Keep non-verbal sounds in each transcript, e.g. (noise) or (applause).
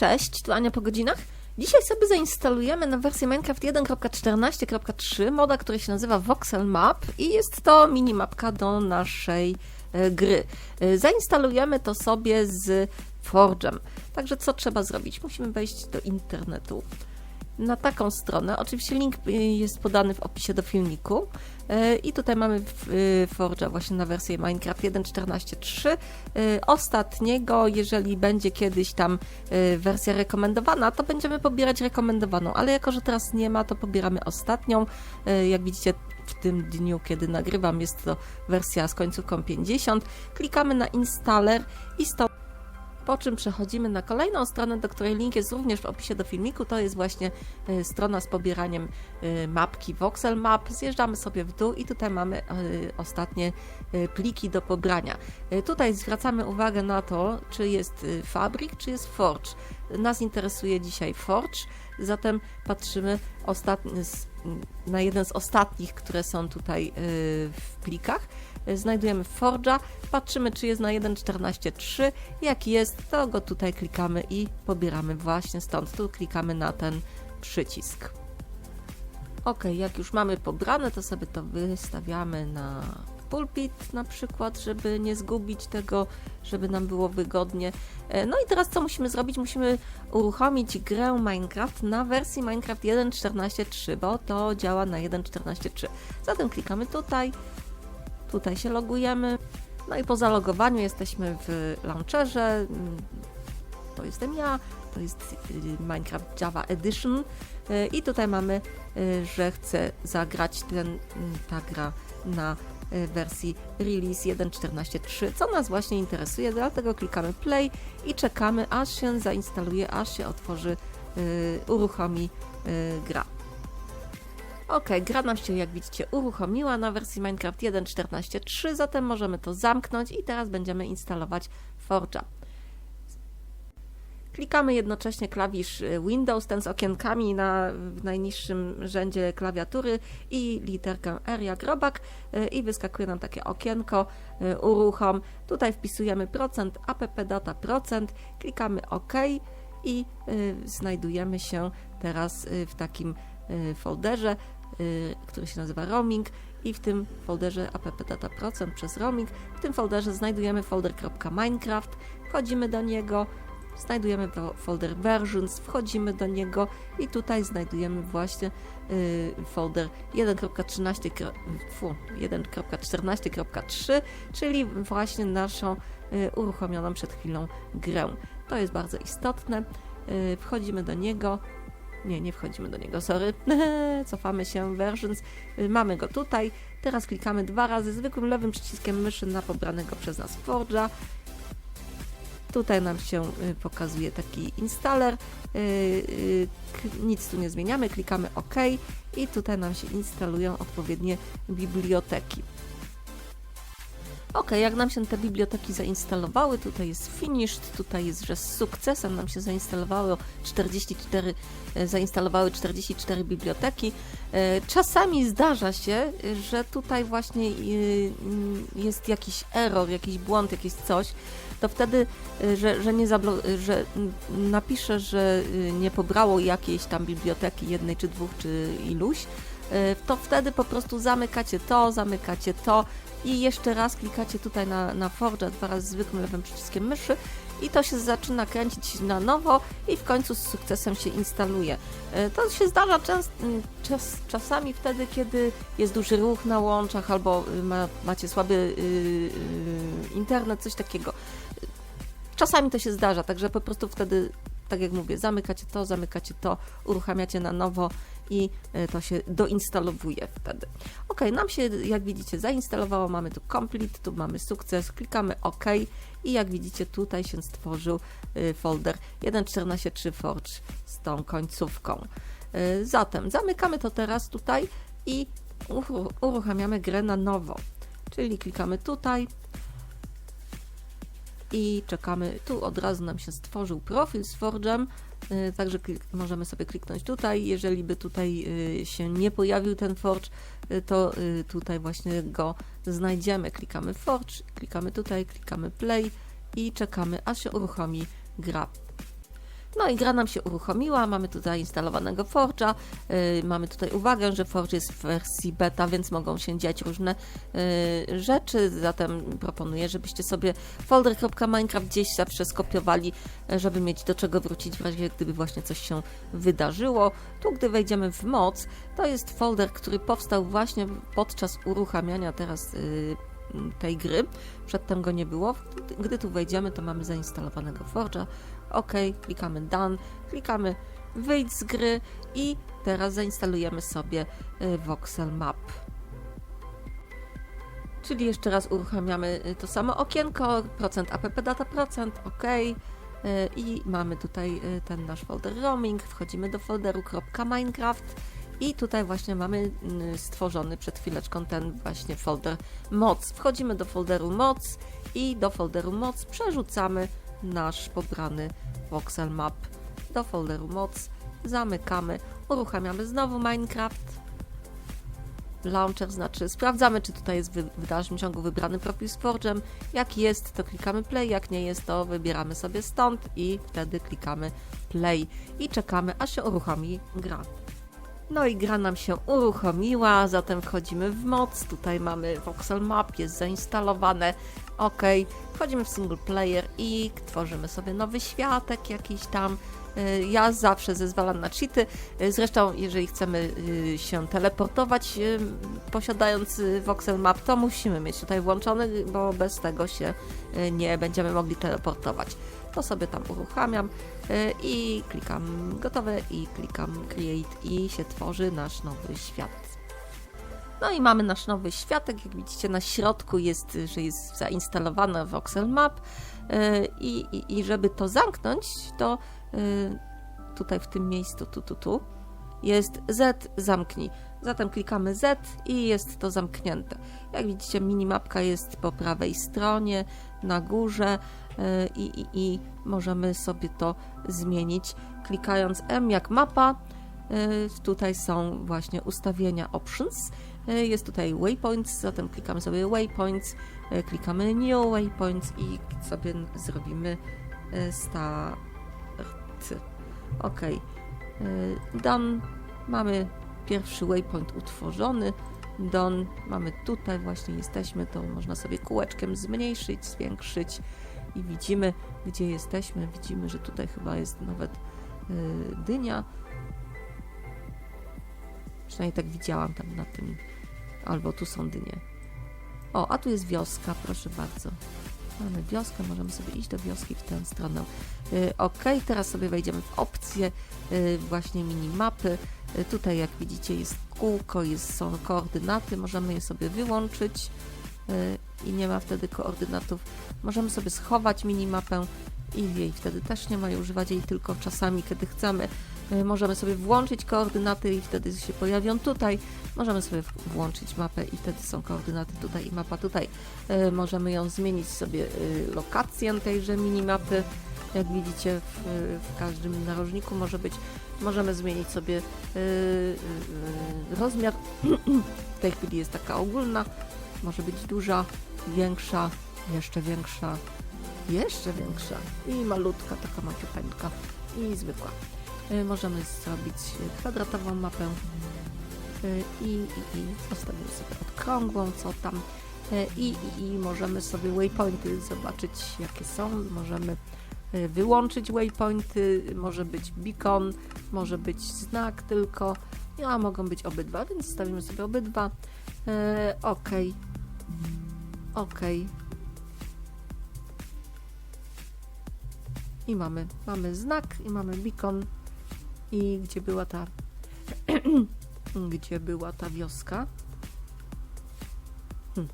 Cześć, tu Ania po godzinach. Dzisiaj sobie zainstalujemy na wersję Minecraft 1.14.3 moda, który się nazywa Voxel Map i jest to minimapka do naszej e, gry. E, Zainstalujemy to sobie z Forge'em. Także co trzeba zrobić? Musimy wejść do internetu na taką stronę. Oczywiście link y, jest podany w opisie do filmiku. Y, I tutaj mamy y, Forge'a właśnie na wersję Minecraft 1.14.3. Y, Ostatniego, jeżeli będzie kiedyś tam y, wersja rekomendowana, to będziemy pobierać rekomendowaną, ale jako, że teraz nie ma, to pobieramy ostatnią. Jak widzicie, w tym dniu, kiedy nagrywam, jest to wersja z końcówką 50. Klikamy na installer i stąd po czym przechodzimy na kolejną stronę, do której link jest również w opisie do filmiku. To jest właśnie y, strona z pobieraniem y, mapki Voxel Map. Zjeżdżamy sobie w dół i tutaj mamy y, ostatnie pliki do pobrania. Tutaj zwracamy uwagę na to, czy jest Fabric, czy jest Forge. Nas interesuje dzisiaj Forge, zatem patrzymy ostatni, na jeden z ostatnich, które są tutaj w plikach. Y, Znajdujemy Forge'a, patrzymy czy jest na 1.14.3. Jak jest, to go tutaj klikamy i pobieramy właśnie stąd. Tu klikamy na ten przycisk. Ok, jak już mamy pobrane, to sobie to wystawiamy na pulpit na przykład, żeby nie zgubić tego, żeby nam było wygodnie. E, No i teraz co musimy zrobić? Musimy uruchomić grę Minecraft na wersji Minecraft 1.14.3, bo to działa na 1.14.3. Zatem klikamy tutaj, tutaj się logujemy. No i po zalogowaniu jesteśmy w launcherze. To jestem ja, to jest y, Minecraft Java Edition. Y, I tutaj mamy, y, że chcę zagrać ten, mm, ta gra na wersji release 1.14.3, co nas właśnie interesuje, dlatego klikamy play i czekamy, aż się zainstaluje, aż się otworzy, uruchomi gra. Ok, gra nam się, jak widzicie, uruchomiła na wersji Minecraft 1.14.3, zatem możemy to zamknąć i teraz będziemy instalować Forge'a. Klikamy jednocześnie klawisz y, Windows, ten z okienkami na w najniższym rzędzie klawiatury i literkę R jak robak y, i wyskakuje nam takie okienko y, uruchom. Tutaj wpisujemy procent, app data procent, klikamy OK i znajdujemy się teraz w takim folderze, który się nazywa roaming i w tym folderze app data procent przez roaming, w tym folderze znajdujemy folder.minecraft, wchodzimy do niego, znajdujemy folder versions, wchodzimy do niego i tutaj znajdujemy właśnie y, folder 1.13, kro- fu, 1.14.3, czyli właśnie naszą y, uruchomioną przed chwilą grę. To jest bardzo istotne. Y, Wchodzimy do niego. Nie, nie wchodzimy do niego, sorry. (laughs) Cofamy się, versions. Y, Mamy go tutaj. Teraz klikamy dwa razy zwykłym lewym przyciskiem myszy na pobranego przez nas Forge'a. Tutaj nam się y, pokazuje taki installer. Y, Nic tu nie zmieniamy, klikamy OK i tutaj nam się instalują odpowiednie biblioteki. Ok, jak nam się te biblioteki zainstalowały, tutaj jest finished, tutaj jest, że z sukcesem nam się zainstalowało 44, e, zainstalowały 44 biblioteki. E, Czasami zdarza się, e, że tutaj właśnie e, jest jakiś error, jakiś błąd, jakieś coś, to wtedy, e, że, że, nie zablo- e, że napiszę, że e, nie pobrało jakiejś tam biblioteki, jednej czy dwóch, czy iluś, e, to wtedy po prostu zamykacie to, zamykacie to i jeszcze raz klikacie tutaj na, na Forge dwa razy zwykłym lewym przyciskiem myszy i to się zaczyna kręcić na nowo i w końcu z sukcesem się instaluje. E, To się zdarza czas, m, czas, czasami wtedy, kiedy jest duży ruch na łączach albo y, ma, macie słaby y, y, internet, coś takiego. Czasami to się zdarza, także po prostu wtedy, tak jak mówię, zamykacie to, zamykacie to, uruchamiacie na nowo i e, to się doinstalowuje wtedy. Ok, nam się, jak widzicie, zainstalowało, mamy tu complete, tu mamy sukces, klikamy OK i jak widzicie, tutaj się stworzył y, folder 1.14.3 Forge z tą końcówką. Y, Zatem zamykamy to teraz tutaj i uru- uruchamiamy grę na nowo. Czyli klikamy tutaj i czekamy. Tu od razu nam się stworzył profil z Forge'em, y, także klik, możemy sobie kliknąć tutaj. Jeżeli by tutaj y, się nie pojawił ten Forge, y, to tutaj właśnie go znajdziemy. Klikamy Forge, klikamy tutaj, klikamy Play i czekamy, aż się uruchomi gra. No i gra nam się uruchomiła, mamy tutaj zainstalowanego Forge'a, yy, mamy tutaj uwagę, że Forge jest w wersji beta, więc mogą się dziać różne yy, rzeczy, zatem proponuję, żebyście sobie folder.minecraft gdzieś zawsze skopiowali, yy, żeby mieć do czego wrócić w razie gdyby właśnie coś się wydarzyło. Tu, gdy wejdziemy w moc, to jest folder, który powstał właśnie podczas uruchamiania teraz yy, tej gry. Przedtem go nie było. Gdy tu wejdziemy, to mamy zainstalowanego Forge'a. OK, klikamy Done, klikamy wyjdź z gry i teraz zainstalujemy sobie y, Voxel Map. Czyli jeszcze raz uruchamiamy y, to samo okienko, procent app data procent, OK. y, I mamy tutaj ten nasz folder roaming, wchodzimy do folderu .minecraft i tutaj właśnie mamy y, stworzony przed chwileczką ten właśnie folder moc. Wchodzimy do folderu moc i do folderu moc przerzucamy nasz pobrany voxel map do folderu moc, zamykamy, uruchamiamy znowu Minecraft. Launcher znaczy sprawdzamy, czy tutaj jest w dalszym ciągu wybrany profil z Forge'em. Jak jest, to klikamy play, jak nie jest, to wybieramy sobie stąd i wtedy klikamy play i czekamy, aż się uruchomi gra. No i gra nam się uruchomiła, zatem wchodzimy w moc. Tutaj mamy Voxel Map, jest zainstalowane. OK, wchodzimy w single player i tworzymy sobie nowy światek jakiś tam. Y, Ja zawsze zezwalam na cheaty. Y, Zresztą, jeżeli chcemy y, się teleportować posiadając Voxel Map, to musimy mieć tutaj włączony, bo bez tego się nie będziemy mogli teleportować. To sobie tam uruchamiam y, i klikam gotowe i klikam create i się tworzy nasz nowy świat. No i mamy nasz nowy światek. Jak widzicie, na środku jest, że jest zainstalowana Voxel Map. Yy, I, i, I żeby to zamknąć, to yy, tutaj w tym miejscu, tu, tu, tu, jest Z zamknij. Zatem klikamy Z i jest to zamknięte. Jak widzicie, minimapka jest po prawej stronie, na górze i, i, i możemy sobie to zmienić klikając M jak mapa. Yy, Tutaj są właśnie ustawienia options. Yy, Jest tutaj waypoints, zatem klikamy sobie waypoints, klikamy new waypoints i sobie zrobimy start. Ok. Done. Mamy pierwszy waypoint utworzony. Done. Mamy tutaj właśnie jesteśmy, to można sobie kółeczkiem zmniejszyć, zwiększyć i widzimy, gdzie jesteśmy. Widzimy, że tutaj chyba jest nawet yy, dynia. Przynajmniej tak widziałam tam na tym. Albo tu są dynie. O, a tu jest wioska, proszę bardzo. Mamy wioskę, możemy sobie iść do wioski w tę stronę. Y, ok, teraz sobie wejdziemy w opcje y, właśnie minimapy. Y, tutaj jak widzicie jest kółko, jest, są koordynaty, możemy je sobie wyłączyć y, i nie ma wtedy koordynatów. Możemy sobie schować minimapę i jej wtedy też nie ma i używać jej tylko czasami, kiedy chcemy. Y, Możemy sobie włączyć koordynaty i wtedy się pojawią tutaj. Możemy sobie włączyć mapę i wtedy są koordynaty tutaj i mapa tutaj. Y, Możemy ją zmienić sobie y, lokację tejże minimapy. Jak widzicie w, w każdym narożniku może być. Możemy zmienić sobie rozmiar. (clears throat) w tej chwili jest taka ogólna. Może być duża, większa, jeszcze większa, jeszcze większa i malutka, taka maciupeńka i zwykła. Y, Możemy zrobić kwadratową mapę y, i, i, i zostawimy sobie odkrągłą, co tam. Y, I, i, I możemy sobie waypointy zobaczyć, jakie są. Możemy wyłączyć waypointy, może być beacon, może być znak tylko, a mogą być obydwa, więc zostawimy sobie obydwa. Ok. Ok. I mamy, mamy znak i mamy beacon. I gdzie była ta (clears throat) gdzie była ta wioska? Hmm.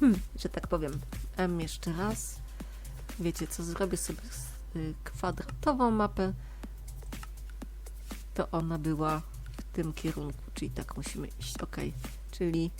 Hmm, że tak powiem. M jeszcze raz. Wiecie co, zrobię sobie y, kwadratową mapę. To ona była w tym kierunku, czyli tak musimy iść. Ok, czyli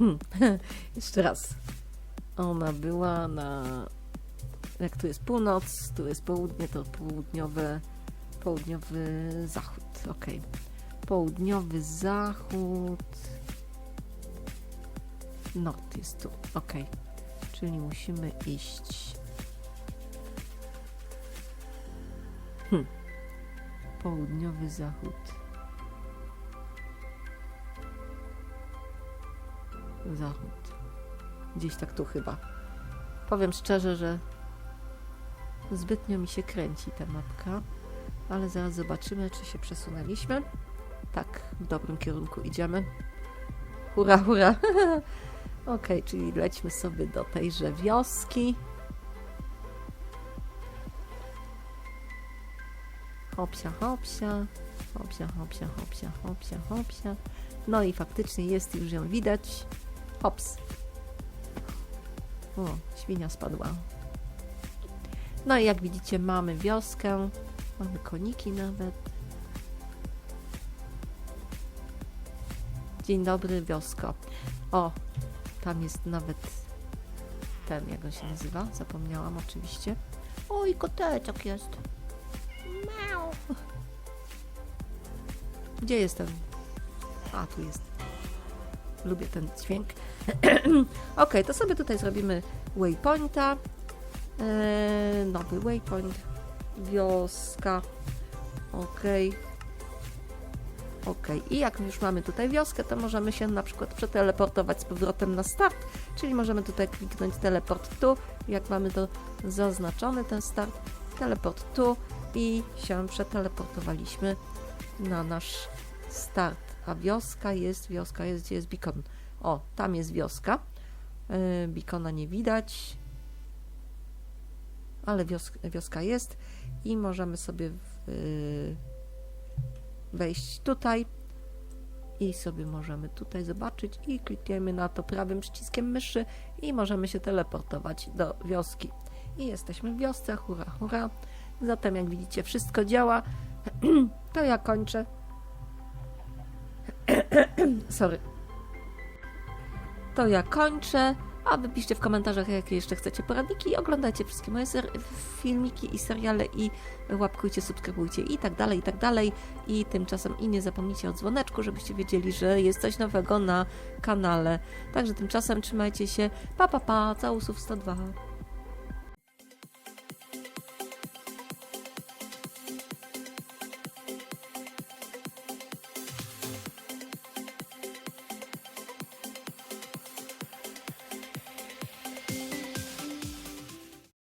Hmm. (laughs) Jeszcze raz. Ona była na. Jak tu jest północ, tu jest południe, to południowe, południowy zachód. Ok. Południowy zachód. Nord jest tu. Ok. Czyli musimy iść. Hmm. Południowy zachód. Zachód. Gdzieś tak tu chyba. Powiem szczerze, że zbytnio mi się kręci ta mapka, ale zaraz zobaczymy, czy się przesunęliśmy. Tak, w dobrym kierunku idziemy. Hurra, hurra! (laughs) ok, czyli lećmy sobie do tejże wioski. Hopsia, hopsia, hopsia, hopsia, hopsia, hopsia, hopsia. No i faktycznie jest już ją widać. Hops. O, świnia spadła. No i jak widzicie mamy wioskę, mamy koniki nawet. Dzień dobry, wiosko. O, tam jest nawet ten, jak on się nazywa? Zapomniałam oczywiście. O, i koteczek jest. Miau. Gdzie jestem? A, tu jest. Lubię ten dźwięk. (clears throat) ok, to sobie tutaj zrobimy waypointa. Eee, nowy waypoint. Wioska. Ok. Ok, i jak już mamy tutaj wioskę, to możemy się na przykład przeteleportować z powrotem na start, czyli możemy tutaj kliknąć teleport tu, jak mamy to zaznaczony ten start, teleport tu i się przeteleportowaliśmy na nasz start. A wioska jest, wioska jest, gdzie jest beacon? O, tam jest wioska. Yy, beacona nie widać, ale wios wioska jest i możemy sobie yy, wejść tutaj i sobie możemy tutaj zobaczyć i klikniemy na to prawym przyciskiem myszy i możemy się teleportować do wioski. I jesteśmy w wiosce, hura, hura. Zatem jak widzicie wszystko działa. (clears throat) To ja kończę. (clears throat) Sorry. To ja kończę. A wy piszcie w komentarzach, jakie jeszcze chcecie poradniki. Oglądajcie wszystkie moje filmiki i seriale i łapkujcie, subskrybujcie i tak dalej, i tak dalej. I tymczasem i nie zapomnijcie o dzwoneczku, żebyście wiedzieli, że jest coś nowego na kanale. Także tymczasem trzymajcie się. Pa, pa, pa. Całusów 102.